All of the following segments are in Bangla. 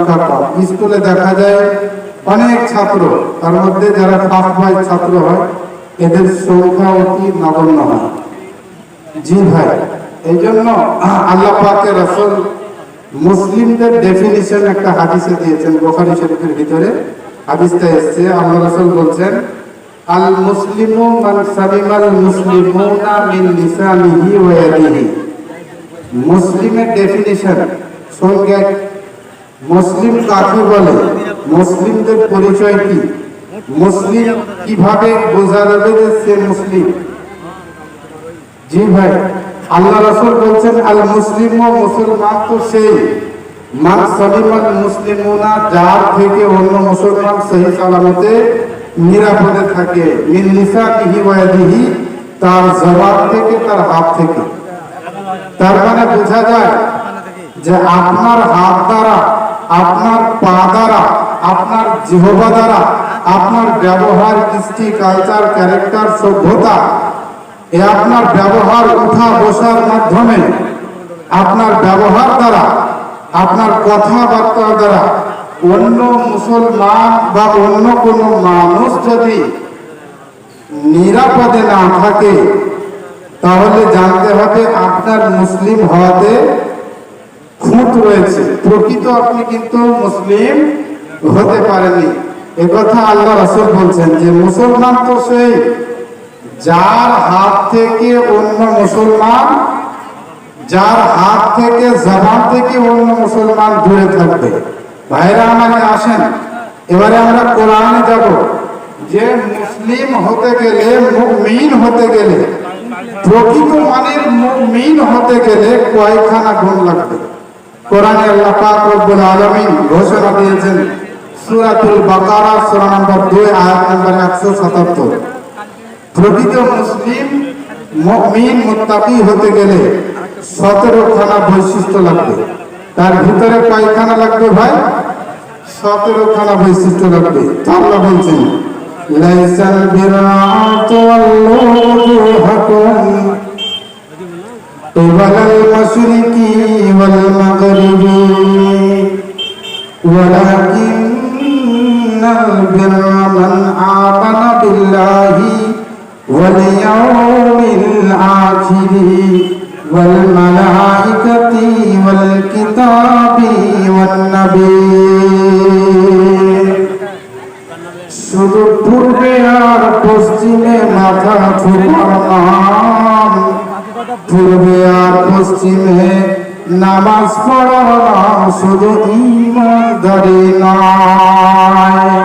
সংখ্যা কম স্কুলে দেখা যায় অনেক ছাত্র, তার মধ্যে যারা ফার্স্ট ভাই ছাত্র হয়, এদের সংখ্যা অতি নগণ্য হয়। জি ভাই, এই জন্য আল্লাহ পাকের রসুল মুসলিমদের ডেফিনিশন একটা হাদিসে দিয়েছেন, বোখারি শরীফের ভিতরে। হাদিসটা এসছে, আল্লাহ রসুল বলছেন, আল মুসলিমু মান সালিমাল মুসলিমুনা মিন লিসানিহি ওয়া মুসলিমের ডেফিনিশন সঙ্গে মুসলিম কাকে বলে? মুসলিমদের পরিচয় কি? মুসলিম কীভাবে বোঝা যাবে যে সে মুসলিম? জি ভাই, আল্লাহ রাসূল বলছেন, আল মুসলিম ও মুসলমান তো সেই। মান সালিমাল মুসলিমুনা, যার থেকে অন্য মুসলমান সহি সালামতে নিরাপদে থাকে। মিন লিসানিহি ওয়া ইয়াদিহি, তার জবাব থেকে, তার হাত থেকে। তার মানে বোঝা যায় যে আপনার হাত দ্বারা আপনার পা দ্বারা, আপনার জিহবা দ্বারা, আপনার ব্যবহার, কৃষ্টি, কালচার, ক্যারেক্টার, সভ্যতা, এ আপনার ব্যবহার উঠা বসার মাধ্যমে, আপনার ব্যবহার দ্বারা, আপনার কথাবার্তার দ্বারা, অন্য মুসলমান বা অন্য কোনো মানুষ যদি নিরাপদে না থাকে, তাহলে জানতে হবে আপনার মুসলিম হওয়াতে খুঁত রয়েছে। প্রকৃত আপনি কিন্তু মুসলিম হতে পারেননি একথা আল্লাহ রসুল বলছেন যে মুসলমান তো সেই যার হাত থেকে অন্য মুসলমান, যার হাত থেকে জবান থেকে অন্য মুসলমান দূরে থাকবে। ভাইরা আমাকে আসেন, এবারে আমরা কোরআনে যাব। যে মুসলিম হতে গেলে, মুমিন হতে গেলে, প্রকৃত মানের মুমিন হতে গেলে কয়খানা গুণ লাগবে? কোরআনে আল্লাহ পাক রব্বুল আলামিন ঘোষণা দিয়েছেন সূরাতুল বাকারা, সূরা নম্বর 2 আয়াত নম্বর 177 প্রকৃত মুসলিম, মুমিন, মুত্তাকি হতে গেলে 17 খানা বৈশিষ্ট্য লাগবে। তার ভিতরে পায়খানা লাগবে ভাই? 17 খানা বৈশিষ্ট্য লাগবে। আল্লাহ বলছেন, লাইসাল বিরাতু ওয়াল হাকুম ওয়ালাল মাশরিক ولكن البر من آمن بالله واليوم الآخر والملائكة والكتاب والنبي শুধু পূর্বে আর পশ্চিমে মাথা ঠুকার নাম পূর্বে আর পশ্চিমে নামাজ নাম শুধু ইমানদারি নয়।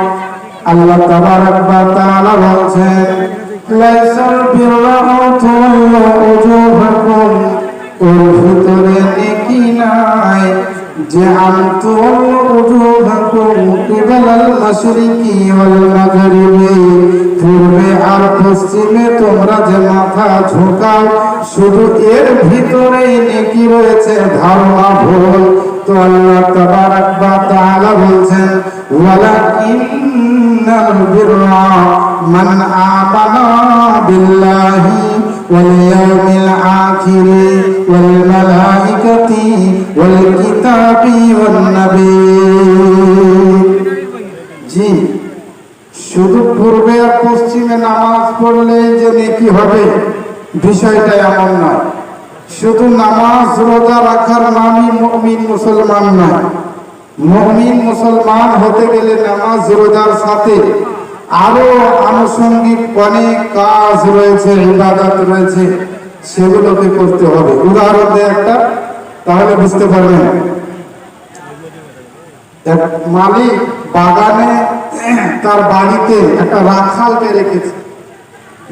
আল্লাহ তাবারক তাআলা বলছেন, লাইসাল তুল্লু উজুহাকুম। ওর ভিতরে নেকি নাই যে আনতুল উজুহাকুম কিবালাল মাশরিকি ওয়াল মাগরিবি। পশ্চিমে তোমরা যে মাথা ঝোঁকাও, শুধু এর ভিতরেই নেকি রয়েছে ধারণা ভুল। তো আল্লাহ তাবারাক ওয়া তাআলা বলছেন, ওয়ালাকিন্নাল বিররা মান আমানা বিল্লাহি ওয়াল ইয়াউমিল আখির ওয়াল মালাইকাতি ওয়াল জি শুধু পূর্বে আর পশ্চিমে নামাজ পড়লেই যে নেকি হবে, বিষয়টা এমন নয়। শুধু নামাজ রোজা রাখার নামই মুমিন মুসলমান নয়। মুমিন মুসলমান হতে গেলে নামাজ রোজার সাথে আরও আনুষঙ্গিক অনেক কাজ রয়েছে, ইবাদত রয়েছে, সেগুলোকে করতে হবে। উদাহরণ দেয় একটা, তাহলে বুঝতে পারবেন। মালিক বাগানে, তার বাড়িতে একটা রাখালকে রেখেছে।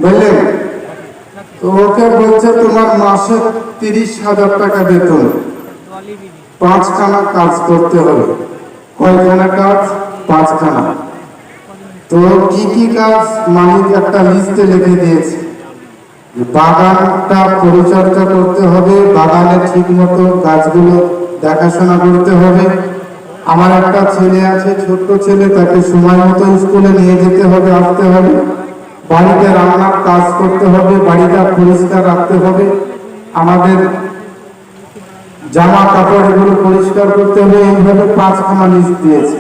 বুঝলেন? তো ওকে বলছে, তোমার মাসে তিরিশ হাজার টাকা বেতন। পাঁচখানা কাজ করতে হবে। কয়খানা কাজ? পাঁচখানা। তো কি কি কাজ মালিক একটা লিস্টে লিখে দিয়েছে। বাগানটা পরিচর্যা করতে হবে, বাগানে ঠিক মতো গাছগুলো দেখাশোনা করতে হবে আমার একটা ছেলে আছে, ছোট্ট ছেলে, তাকে সময় মতো স্কুলে নিয়ে যেতে হবে, আসতে হবে। বাড়িতে রান্নার কাজ করতে হবে, বাড়িটা পরিষ্কার রাখতে হবে। আমাদের জামা কাপড় এগুলো পরিষ্কার করতে হবে, এইভাবে পাঁচখানা লিস্ট দিয়েছে।